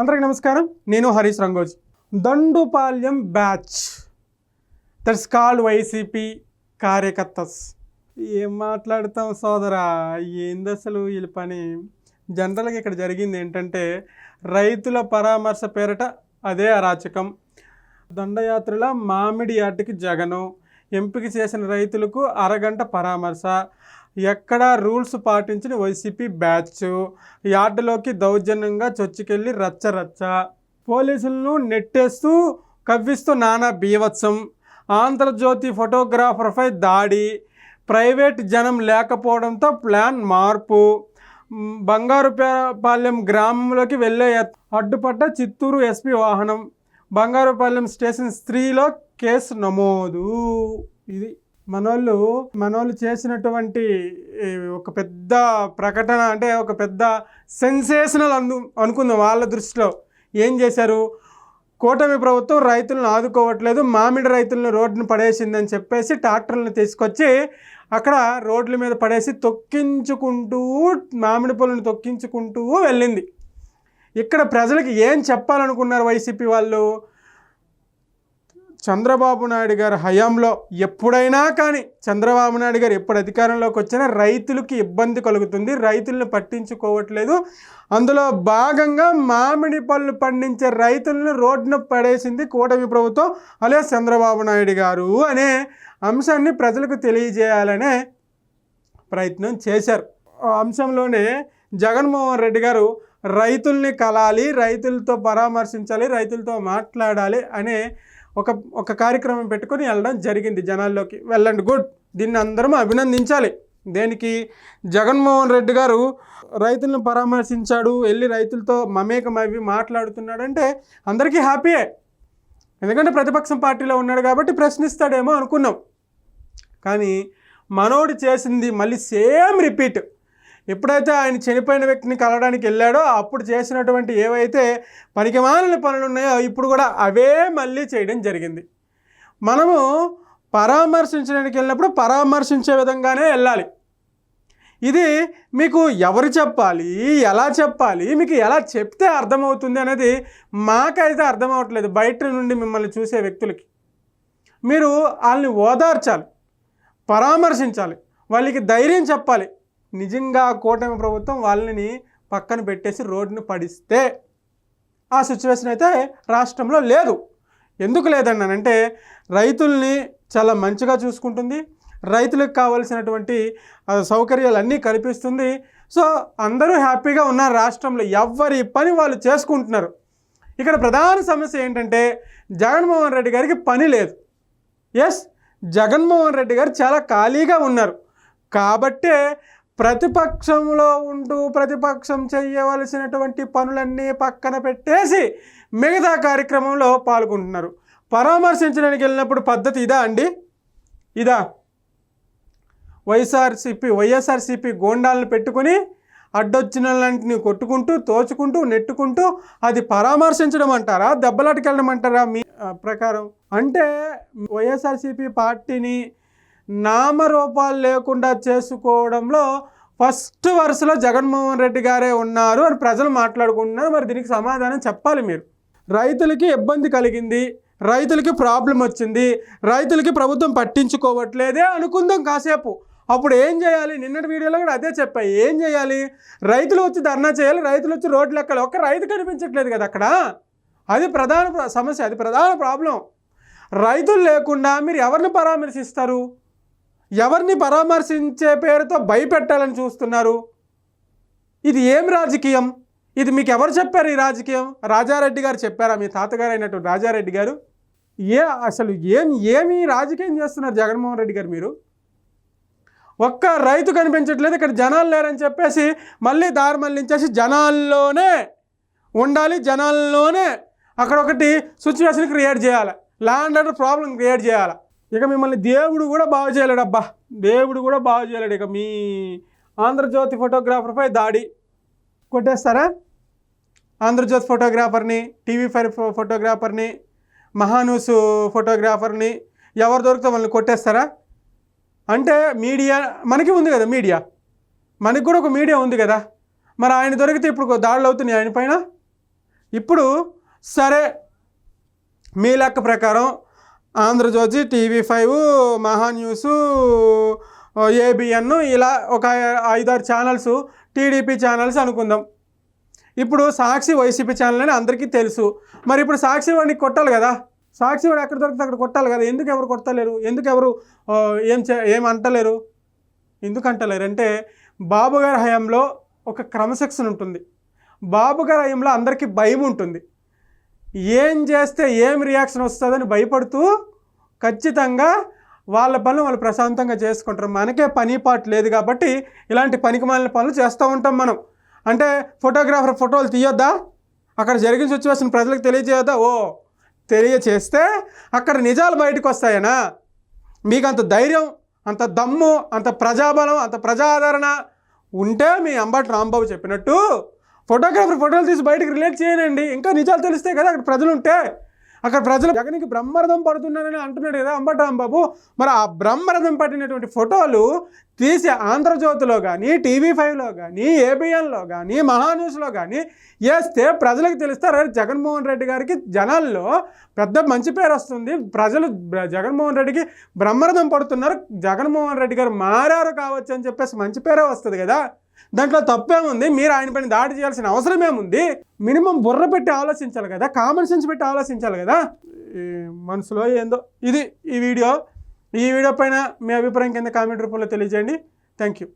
అందరికీ నమస్కారం. నేను Harish Rangoj. Dandupalyam batch. That's called YCP కార్యకర్తస్. ఏం మాట్లాడతాం సోదరా? ఏంది అసలు వీళ్ళ పని? జనరల్గా ఇక్కడ జరిగింది ఏంటంటే రైతుల పరామర్శ పేరట అదే అరాచకం. దండయాత్రల మామిడి ఆటకి జగను. ఎంపిక చేసిన రైతులకు అరగంట పరామర్శ. ఎక్కడా రూల్స్ పాటించిన వైసీపీ బ్యాచ్. యార్డులోకి దౌర్జన్యంగా చొచ్చుకెళ్ళి రచ్చ రచ్చ పోలీసులను నెట్టేస్తూ కవ్విస్తూ నానా బీవత్సం ఆంధ్రజ్యోతి ఫోటోగ్రాఫర్పై దాడి. ప్రైవేట్ జనం లేకపోవడంతో ప్లాన్ మార్పు. బంగారుపాలెం గ్రామంలోకి వెళ్ళే అడ్డుపడ్డ చిత్తూరు ఎస్పీ వాహనం. బంగారుపాలెం స్టేషన్ స్త్రీలో కేసు నమోదు. ఇది మనోళ్ళు మనోళ్ళు చేసినటువంటి ఒక పెద్ద ప్రకటన అంటే ఒక పెద్ద సెన్సేషనల్ అను అనుకుందాం వాళ్ళ దృష్టిలో. ఏం చేశారు? కూటమి ప్రభుత్వం రైతులను ఆదుకోవట్లేదు మామిడి రైతులను రోడ్డును పడేసిందని చెప్పేసి ట్రాక్టర్లను తీసుకొచ్చి అక్కడ రోడ్ల మీద పడేసి తొక్కించుకుంటూ మామిడి పూలను తొక్కించుకుంటూ వెళ్ళింది. ఇక్కడ ప్రజలకు ఏం చెప్పాలనుకున్నారు వైసీపీ వాళ్ళు? చంద్రబాబు నాయుడు గారి హయాంలో ఎప్పుడైనా కానీ చంద్రబాబు నాయుడు గారు ఎప్పుడు అధికారంలోకి వచ్చినా రైతులకి ఇబ్బంది కలుగుతుంది రైతులను పట్టించుకోవట్లేదు. అందులో భాగంగా మామిడి పళ్ళు పండించే రైతులను రోడ్డున పడేసింది కూటమి ప్రభుత్వం అలే చంద్రబాబు నాయుడు గారు అనే అంశాన్ని ప్రజలకు తెలియజేయాలనే ప్రయత్నం చేశారు. అంశంలోనే జగన్మోహన్ రెడ్డి గారు రైతుల్ని కలాలి రైతులతో పరామర్శించాలి రైతులతో మాట్లాడాలి అనే ఒక ఒక కార్యక్రమం పెట్టుకొని వెళ్ళడం జరిగింది జనాల్లోకి. వెళ్ళండి గుడ్. దీన్ని అందరం అభినందించాలి. దేనికి? జగన్మోహన్ రెడ్డి గారు రైతులను పరామర్శించాడు వెళ్ళి రైతులతో మమేకమవి మాట్లాడుతున్నాడంటే అందరికీ హ్యాపీయే. ఎందుకంటే ప్రతిపక్షం పార్టీలో ఉన్నాడు కాబట్టి ప్రశ్నిస్తాడేమో అనుకున్నాం. కానీ మనోడు చేసింది మళ్ళీ సేమ్ రిపీట్. ఎప్పుడైతే ఆయన చనిపోయిన వ్యక్తిని కలవడానికి వెళ్ళాడో అప్పుడు చేసినటువంటి ఏవైతే పనికిమాలిన పనులు ఉన్నాయో ఇప్పుడు కూడా అవే మళ్ళీ చేయడం జరిగింది. మనము పరామర్శించడానికి వెళ్ళినప్పుడు పరామర్శించే విధంగానే వెళ్ళాలి. ఇది మీకు ఎవరు చెప్పాలి ఎలా చెప్పాలి మీకు ఎలా చెప్తే అర్థమవుతుంది అనేది మాకైతే అర్థం అవ్వట్లేదు బయట నుండి మిమ్మల్ని చూసే వ్యక్తులకి. మీరు వాళ్ళని ఓదార్చాలి పరామర్శించాలి వాళ్ళకి ధైర్యం చెప్పాలి. నిజంగా కూటమి ప్రభుత్వం వాళ్ళని పక్కన పెట్టేసి రోడ్డును పడిస్తే ఆ సిచ్యువేషన్ అయితే రాష్ట్రంలో లేదు. ఎందుకు లేదన్నానంటే రైతుల్ని చాలా మంచిగా చూసుకుంటుంది. రైతులకు కావలసినటువంటి సౌకర్యాలు సౌకర్యాలన్నీ కల్పిస్తుంది. సో అందరూ హ్యాపీగా ఉన్నారు రాష్ట్రంలో ఎవరి పని వాళ్ళు చేసుకుంటున్నారు. ఇక్కడ ప్రధాన సమస్య ఏంటంటే జగన్మోహన్ రెడ్డి గారికి పని లేదు. ఎస్ జగన్మోహన్ రెడ్డి గారు చాలా ఖాళీగా ఉన్నారు. కాబట్టే ప్రతిపక్షంలో ఉంటూ ప్రతిపక్షం చేయవలసినటువంటి పనులన్నీ పక్కన పెట్టేసి మిగతా కార్యక్రమంలో పాల్గొంటున్నారు. పరామర్శించడానికి వెళ్ళినప్పుడు పద్ధతి ఇదా అండి? ఇదా? వైఎస్ఆర్సిపి వైఎస్ఆర్సిపి గోండాలను పెట్టుకొని అడ్డొచ్చిన లాంటిని కొట్టుకుంటూ తోచుకుంటూ నెట్టుకుంటూ అది పరామర్శించడం అంటారా? దెబ్బలాటకెళ్ళడం అంటారా మీ ప్రకారం? అంటే వైఎస్ఆర్సిపి పార్టీని నామరూపాలు లేకుండా చేసుకోవడంలో ఫస్ట్ వరుసలో జగన్మోహన్ రెడ్డి గారే ఉన్నారు అని ప్రజలు మాట్లాడుకుంటున్నారు. మరి దీనికి సమాధానం చెప్పాలి మీరు. రైతులకి ఇబ్బంది కలిగింది. రైతులకి ప్రాబ్లం వచ్చింది. రైతులకి ప్రభుత్వం పట్టించుకోవట్లేదే అనుకుందాం కాసేపు. అప్పుడు ఏం చేయాలి? నిన్నటి వీడియోలో కూడా అదే చెప్పా. ఏం చేయాలి? రైతులు వచ్చి ధర్నా చేయాలి. రైతులు వచ్చి రోడ్లు ఎక్కాలి. ఒక్క రైతు కనిపించట్లేదు కదా అక్కడ. అది ప్రధాన సమస్య. అది ప్రధాన ప్రాబ్లం. రైతులు లేకుండా మీరు ఎవరిని పరామర్శిస్తారు? ఎవరిని పరామర్శించే పేరుతో భయపెట్టాలని చూస్తున్నారు? ఇది ఏం రాజకీయం? ఇది మీకు ఎవరు చెప్పారు ఈ రాజకీయం? రాజారెడ్డి గారు చెప్పారా? మీ తాతగారు అయినటువంటి రాజారెడ్డి గారు? ఏ అసలు ఏం ఏమి రాజకీయం చేస్తున్నారు జగన్మోహన్ రెడ్డి గారు మీరు? ఒక్క రైతు కనిపించట్లేదు ఇక్కడ జనాలు లేరని చెప్పేసి మళ్ళీ దారి మళ్ళించేసి జనాల్లోనే ఉండాలి జనాల్లోనే అక్కడ ఒకటి సిచ్యువేషన్ క్రియేట్ చేయాలి. ల్యాండ్ అండ్ ప్రాబ్లం క్రియేట్ చేయాలి. ఇక మిమ్మల్ని దేవుడు కూడా బాగు చేయలేడు అబ్బా దేవుడు కూడా బాగు చేయలేడు ఇక మీ ఆంధ్రజ్యోతి ఫోటోగ్రాఫర్పై దాడి. కొట్టేస్తారా? ఆంధ్రజ్యోతి ఫోటోగ్రాఫర్ని టీవీ ఫైవ్ ఫోటోగ్రాఫర్ని మహాన్యూస్ ఫోటోగ్రాఫర్ని ఎవరు దొరికితే వాళ్ళని కొట్టేస్తారా? అంటే మీడియా మనకి ఉంది కదా మీడియా. మనకి కూడా ఒక మీడియా ఉంది కదా. మరి ఆయన దొరికితే ఇప్పుడు దాడులు అవుతున్నాయి ఆయన పైన? ఇప్పుడు సరే మీ లెక్క ప్రకారం Andhrajyothy TV five Maha news ABN ఇలా ఒక ఐదారు ఛానల్స్ టీడీపీ ఛానల్స్ అనుకుందాం. ఇప్పుడు సాక్షి వైసీపీ ఛానల్ అని అందరికీ తెలుసు. మరి ఇప్పుడు సాక్షి వాడిని కొట్టాలి కదా? సాక్షి వాడు ఎక్కడ దొరికితే అక్కడ కొట్టాలి కదా? ఎందుకు ఎవరు కొట్టలేరు? ఎందుకు ఎవరు ఏం చే ఏం అంటలేరు? ఎందుకు అంటలేరు? అంటే బాబు గారి హయాంలో ఒక క్రమశిక్షణ ఉంటుంది. బాబు గారి హయాంలో అందరికీ భయం ఉంటుంది. ఏం చేస్తే ఏం రియాక్షన్ వస్తుందని భయపడుతూ ఖచ్చితంగా వాళ్ళ పనులు వాళ్ళు ప్రశాంతంగా చేసుకుంటారు. మనకే పని పాటు లేదు కాబట్టి ఇలాంటి పనికిమాలిన పనులు చేస్తూ ఉంటాం మనం. అంటే ఫోటోగ్రాఫర్ ఫోటోలు తీయొద్దా? అక్కడ జరిగిన సిచ్యువేషన్ ప్రజలకు తెలియజేయొద్దా? ఓ తెలియచేస్తే అక్కడ నిజాలు బయటకు వస్తాయనా? మీకు అంత ధైర్యం అంత దమ్ము అంత ప్రజాబలం అంత ప్రజాదరణ ఉంటే మీ అంబటి రాంబాబు చెప్పినట్టు ఫోటోగ్రాఫర్ ఫోటోలు తీసి బయటకు రిలేట్ చేయనండి. ఇంకా నిజాలు తెలిస్తే కదా అక్కడ ప్రజలు ఉంటే అక్కడ ప్రజలు జగన్కి బ్రహ్మరథం పడుతున్నారని అంటున్నాడు కదా అంబటి బాబు మరి ఆ బ్రహ్మరథం పట్టినటువంటి ఫోటోలు తీసి ఆంధ్రజ్యోతిలో కానీ టీవీ ఫైవ్లో కానీ ఏబిఎన్లో కానీ మహాన్యూస్లో కానీ వేస్తే ప్రజలకు తెలిస్తే అరే జగన్మోహన్ రెడ్డి గారికి జనాల్లో పెద్ద మంచి పేరు వస్తుంది. ప్రజలు జగన్మోహన్ రెడ్డికి బ్రహ్మరథం పడుతున్నారు. జగన్మోహన్ రెడ్డి గారు మారారు కావచ్చు అని చెప్పేసి మంచి పేరే వస్తుంది కదా. దాంట్లో తప్పేముంది? మీరు ఆయన పైన దాడి చేయాల్సిన అవసరం ఏముంది మినిమం బుర్ర పెట్టి ఆలోచించాలి కదా కామన్ సెన్స్ పెట్టి ఆలోచించాలి కదా. ఈ మనసులో ఏందో. ఇది ఈ వీడియో. ఈ వీడియో పైన మీ అభిప్రాయం కింద కామెంట్ రూపంలో తెలియజేయండి. Thank you